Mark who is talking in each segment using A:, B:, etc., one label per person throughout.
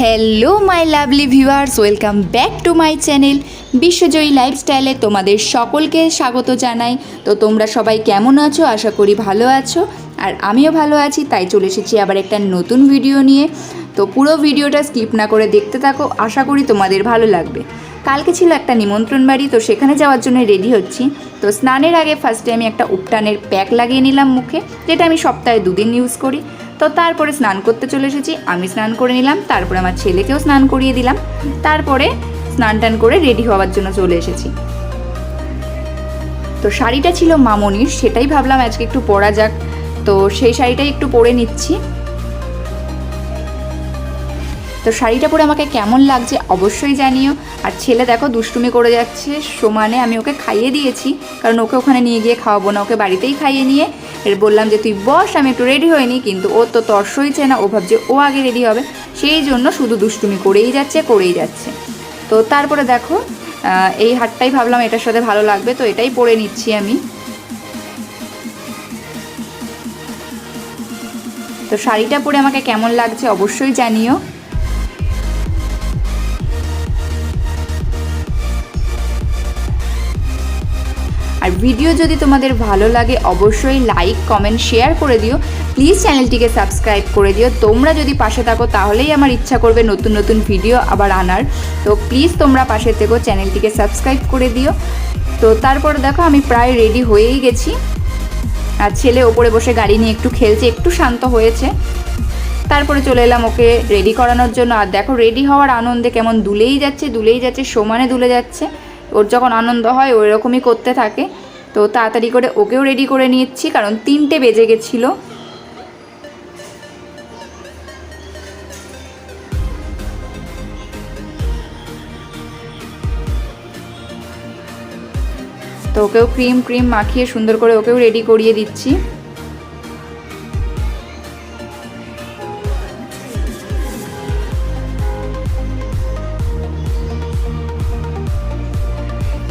A: Hello my lovely viewers welcome back to my channel বিশ্বজয়ী লাইফস্টাইলে তোমাদের সকলকে স্বাগত জানাই। তো তোমরা সবাই কেমন আছো? আশা করি ভালো আছো। আর আমিও ভালো আছি, তাই চলে এসেছি আবার একটা নতুন ভিডিও নিয়ে। তো পুরো ভিডিওটা স্কিপ না করে দেখতে থাকো, আশা করি তোমাদের ভালো লাগবে। কালকে ছিল একটা নিমন্ত্রণ বাড়ি, তো সেখানে যাওয়ার জন্য রেডি হচ্ছি। তো স্নানের আগে ফার্স্টে আমি একটা উপটানের প্যাক লাগিয়ে নিলাম মুখে, যেটা আমি সপ্তাহে দুদিন ইউজ করি। তো তারপরে স্নান করতে চলে এসেছি। আমি স্নান করে নিলাম, তারপরে আমার ছেলেকেও স্নান করিয়ে দিলাম। তারপরে স্নান টান করে রেডি হওয়ার জন্য চলে এসেছি। তো শাড়িটা ছিল মামনির, সেটাই ভাবলাম আজকে একটু পরা যাক। তো সেই শাড়িটাই একটু পরে নিচ্ছি। তো শাড়িটা পরে আমাকে কেমন লাগছে অবশ্যই জানিও। আর ছেলে দেখো দুষ্টুমি করে যাচ্ছে, সমানে আমি ওকে খাইয়ে দিয়েছি, কারণ ওকে ওখানে নিয়ে গিয়ে খাওয়াবো না, ওকে বাড়িতেই খাইয়ে নিয়ে এর বললাম যে, তুই বস, আমি একটু রেডি হইনি। কিন্তু ও তো তর সইছে না, ও ভাবছে ও আগে রেডি হবে। সেই জন্য শুধু দুষ্টুমি করেই যাচ্ছে করেই যাচ্ছে। তো তারপরে দেখো এই হাটটাই ভাবলাম এটার সাথে ভালো লাগবে, তো এটাই পরে নিচ্ছি আমি। তো শাড়িটা পরে আমাকে কেমন লাগছে অবশ্যই জানিও। ভিডিও যদি তোমাদের ভালো লাগে, অবশ্যই লাইক কমেন্ট শেয়ার করে দিও। প্লিজ চ্যানেলটিকে সাবস্ক্রাইব করে দিও। তোমরা যদি পাশে থাকো, তাহলেই আমার ইচ্ছা করবে নতুন নতুন ভিডিও আবার আনার। তো প্লিজ তোমরা পাশে থেকো চ্যানেলটিকে সাবস্ক্রাইব করে দিও। তো তারপর দেখো, আমি প্রায় রেডি হয়েই গেছি। আর ছেলে ওপরে বসে গাড়ি নিয়ে একটু খেলছে, একটু শান্ত হয়েছে। তারপরে চলে এলাম ওকে রেডি করানোর জন্য। আর দেখো রেডি হওয়ার আনন্দে কেমন দুলেই যাচ্ছে দুলেই যাচ্ছে, সমানে দুলে যাচ্ছে। ওর যখন আনন্দ হয়, ওই রকমই করতে থাকে। তো তাড়াতাড়ি করে ওকেও রেডি করে নিচ্ছি, কারণ তিনটে বেজে গেছিল। তো ওকেও ক্রিম ক্রিম মাখিয়ে সুন্দর করে ওকেও রেডি করিয়ে দিচ্ছি।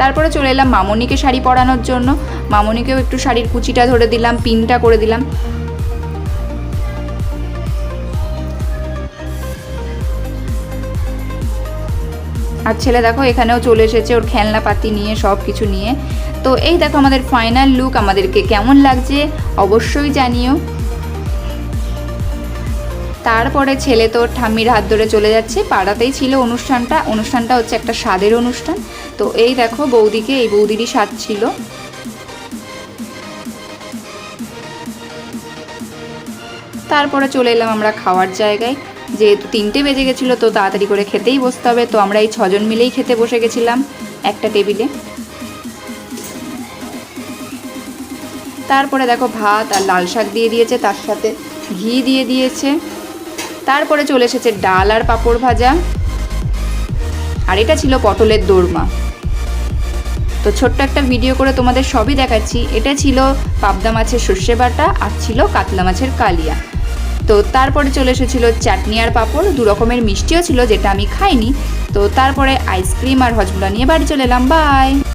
A: তারপরে চলে এলাম মামনিকে শাড়ি পরানোর জন্য। মামনিকেও একটু শাড়ির কুচিটা ধরে দিলাম, পিনটা করে দিলাম। আর ছেলে দেখো, এখানেও চলে এসেছে ওর খেলনা পাতি নিয়ে সব কিছু নিয়ে। তো এই দেখো আমাদের ফাইনাল লুক আমাদেরকে কেমন লাগছে অবশ্যই জানিও। তারপরে ছেলে তো ঠাম্মির হাত ধরে চলে যাচ্ছে, পাড়াতেই ছিল অনুষ্ঠানটা অনুষ্ঠানটা হচ্ছে একটা স্বাদের অনুষ্ঠান। তো এই দেখো বৌদিকে, এই বৌদিরই স্বাদ ছিল। তারপরে চলে এলাম আমরা খাওয়ার জায়গায়। যেহেতু তিনটে বেজে গেছিল, তো তাড়াতাড়ি করে খেতেই বসতে হবে। তো আমরা এই ছজন মিলেই খেতে বসে গেছিলাম একটা টেবিলে। তারপরে দেখো ভাত আর লাল শাক দিয়ে দিয়েছে, তার সাথে ঘি দিয়ে দিয়েছে। তারপরে চলে এসেছে ডাল আর পাঁপড় ভাজা। আর এটা ছিল পটলের দোরমা। তো ছোট্ট একটা ভিডিও করে তোমাদের সবই দেখাচ্ছি। এটা ছিল পাবদা মাছের সর্ষে বাটা আর ছিল কাতলা মাছের কালিয়া। তো তারপরে চলে এসেছিল চাটনি আর পাঁপড়। দু রকমের মিষ্টিও ছিল যেটা আমি খাইনি। তো তারপরে আইসক্রিম আর হজমোলা নিয়ে বাড়ি চলে এলাম। বাই